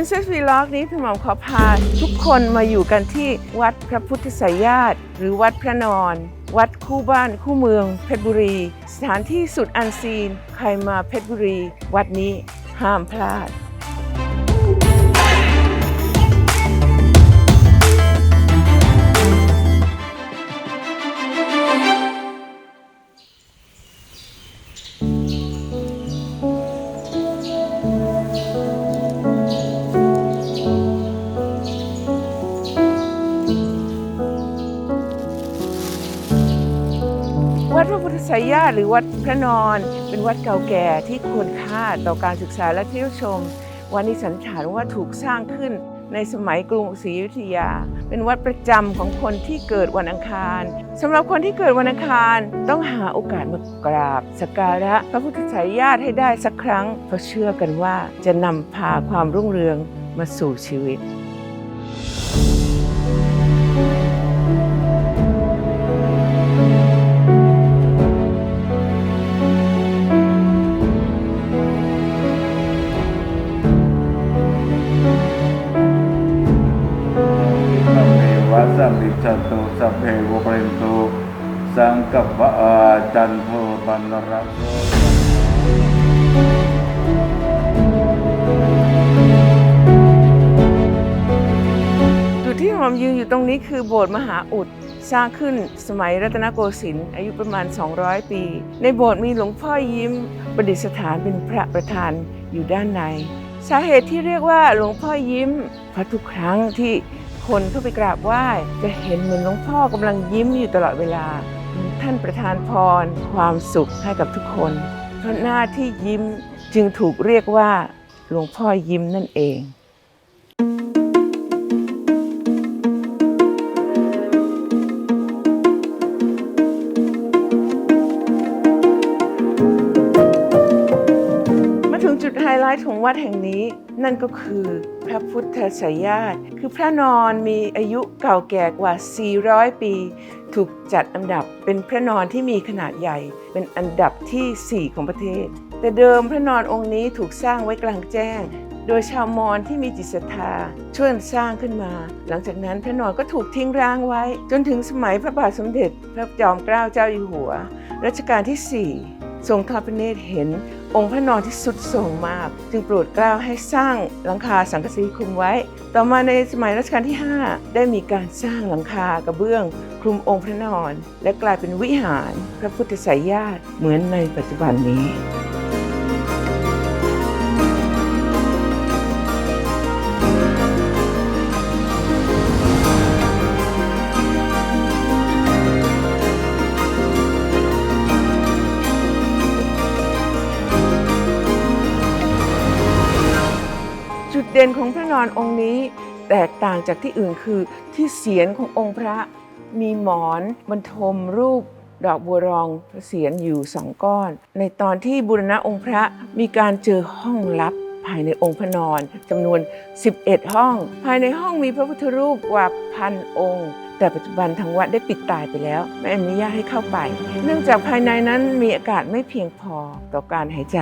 Princess Vlog นี้พี่หม่อมขอพาทุกคนมาอยู่กันที่วัดพระพุทธไสยาติหรือวัดพระนอน วัดคู่บ้านคู่เมืองเพชรบุรี สถานที่สุดอันซีน ใครมาเพชรบุรี วัดนี้ห้ามพลาด วัดพระพุทธไสยาหรือวัดพระนอน เป็นวัดเก่าแก่ที่ควรค่าต่อการศึกษาและเที่ยวชม วันนี้สันนิษฐานว่าถูกสร้างขึ้นในสมัยกรุงศรีอยุธยา เป็นวัดประจำของคนที่เกิดวันอังคารสำหรับคนที่เกิดวันอังคารต้องหาโอกาสมากราบสักการะพระพุทธไสยญาติให้ได้สักครั้ง เพราะเชื่อกันว่าจะนำพาความรุ่งเรืองมาสู่ชีวิต สัมมิชันตุสัพเพวปรินตุสังกัปปะอาจันโทปันระโสจุดที่หอมยืนอยู่ตรงนี้คือโบสถ์มหาอุดสร้างขึ้นสมัยรัตนโกสินทร์อายุประมาณ 200 ปี ในโบสถ์มีหลวงพ่อยิ้ม ประดิษฐานเป็นพระประธานอยู่ด้านใน สาเหตุที่เรียกว่าหลวงพ่อยิ้มเพราะทุกครั้งที่ คนเข้าไปกราบไหว้จะเห็นเหมือนหลวงพ่อกำลังยิ้มอยู่ตลอดเวลา ท่านประทานพรความสุขให้กับทุกคนเพราะหน้าที่ยิ้มจึงถูกเรียกว่าหลวงพ่อยิ้มนั่นเอง จุดไฮไลท์ของวัดแห่งนี้ นั่นก็คือพระพุทธไสยญาติคือพระนอนมีอายุเก่าแก่กว่า 400 ปี ถูกจัดอันดับเป็นพระนอนที่มีขนาดใหญ่ เป็นอันดับทีสี่ 4 ของประเทศ แต่เดิมพระนอนองค์นี้ถูกสร้างไว้กลางแจ้ง โดยชาวมอญที่มีจิตศรัทธาช่วยสร้างขึ้นมา หลังจากนั้นพระนอนก็ถูกทิ้งร้างไว้ จนถึงสมัยพระบาทสมเด็จ พระจอมเกล้าเจ้าอยู่หัวรัชกาลที่ 4 ทรงทอดพระเนตรเห็น องค์พระนอนที่สุดโทรมมาก จึงโปรดเกล้าให้สร้างหลังคาสังกะสีคลุมไว้ ต่อมาในสมัยรัชกาลที่ 5 ได้มีการสร้างหลังคากระเบื้อง คลุมองค์พระนอน และกลายเป็นวิหารพระพุทธไสยญาติเหมือนในปัจจุบันนี้ ดเด่นของพระนอนองค์นี้แตกต่างจากที่อื่นคือที่เสียนขององค์พระมีหมอนบรรทมรูปดอกบัวรองเสียรอยู่สองก้อน ในตอนที่บูรณะองค์พระมีการเจอห้องลับภายในองค์พระนอนจำนวน 11 ห้อง ภายในห้องมีพระพุทธรูปกว่าพันองค์ แต่ปัจจุบันทางวัดได้ปิดตายไปแล้ว ไม่อนุญาตให้เข้าไป เนื่องจากภายในนั้นมีอากาศไม่เพียงพอต่อการหายใจ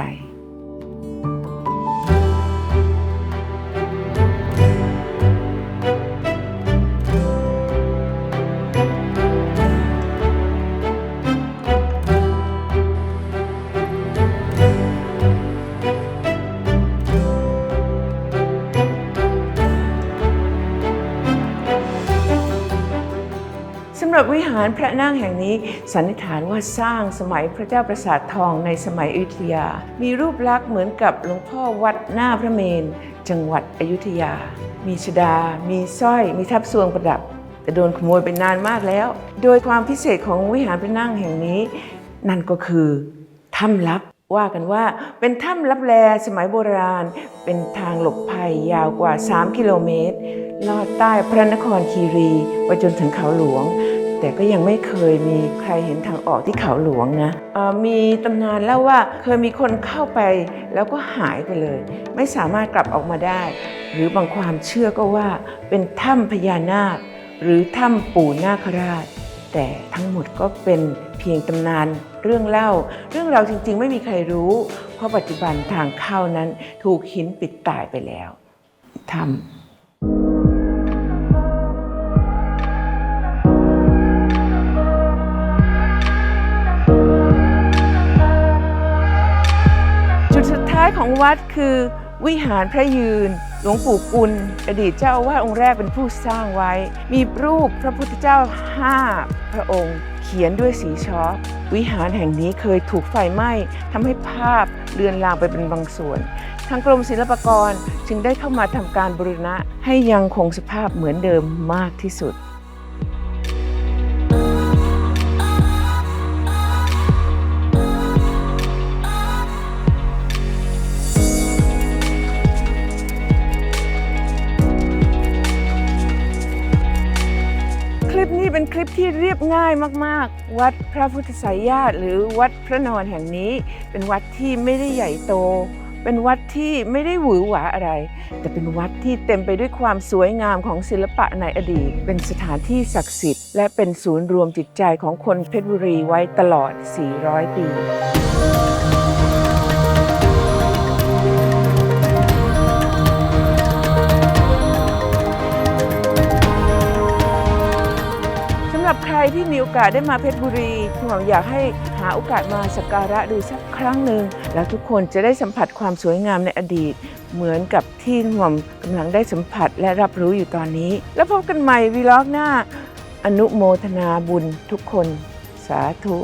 วิหารพระนั่งแห่งนี้สันนิษฐานว่าสร้างสมัยพระเจ้าประสาททองในสมัยอยุธยา มีรูปลักษณ์เหมือนกับหลวงพ่อวัดหน้าพระเมน จังหวัดอยุธยา มีชดา มีสร้อย มีทับทรวงประดับ แต่โดนขโมยไปนานมากแล้ว โดยความพิเศษของวิหารพระนั่งแห่งนี้ นั่นก็คือถ้ำลับว่ากันว่าเป็นถ้ำลับแลสมัยโบราณ เป็นทางหลบภัยยาวกว่า 3 กิโลเมตร ลอดใต้พระนครคีรีไปจนถึงเขาหลวง แต่ก็ยังไม่เคยมีใครเห็นทางออกที่เขาหลวงนะมีตำนานเล่าว่าเคยมีคนเข้าไปแล้วก็หายไปเลย ไม่สามารถกลับออกมาได้ หรือบางความเชื่อก็ว่าเป็นถ้ำพญานาค หรือถ้ำปู่นาคราช แต่ทั้งหมดก็เป็นเพียงตำนานเรื่องเล่า เรื่องราวจริงๆ ไม่มีใครรู้ เพราะปัจจุบันทางเข้านั้นถูกหินปิดตายไปแล้วทำ วัดคือวิหารพระยืน หลวงปู่กุล อดีตเจ้าอาวาสองค์แรกเป็นผู้สร้างไว้ มีรูปพระพุทธเจ้าห้าพระองค์ เขียนด้วยสีช็อกวิหารแห่งนี้เคยถูกไฟไหม้ทำให้ภาพเลือนลางไปเป็นบางส่วน ทางกรมศิลปากรจึงได้เข้ามาทำการบรูณะให้ยังคงสภาพเหมือนเดิมมากที่สุด เป็นคลิปที่เรียบง่ายมากๆ วัดพระพุทธไสยญาติหรือวัดพระนอนแห่งนี้ เป็นวัดที่ไม่ได้ใหญ่โต เป็นวัดที่ไม่ได้หวือหวาอะไร แต่เป็นวัดที่เต็มไปด้วยความสวยงามของศิลปะในอดีต เป็นสถานที่ศักดิ์สิทธิ์และเป็นศูนย์รวมจิตใจของคนเพชรบุรีไว้ตลอด 400 ปี หรับใครที่มีโอกาสได้มาเพชรบุรีคุณหมออยากให้หาโอกาสมาสักการะดูสักครั้งหนึ่งแล้วทุกคนจะได้สัมผัสความสวยงามในอดีต เหมือนกับที่หม่อมกำลังได้สัมผัสและรับรู้อยู่ตอนนี้ แล้วพบกันใหม่วีล็อกหน้า อนุโมทนาบุญทุกคน สาธุ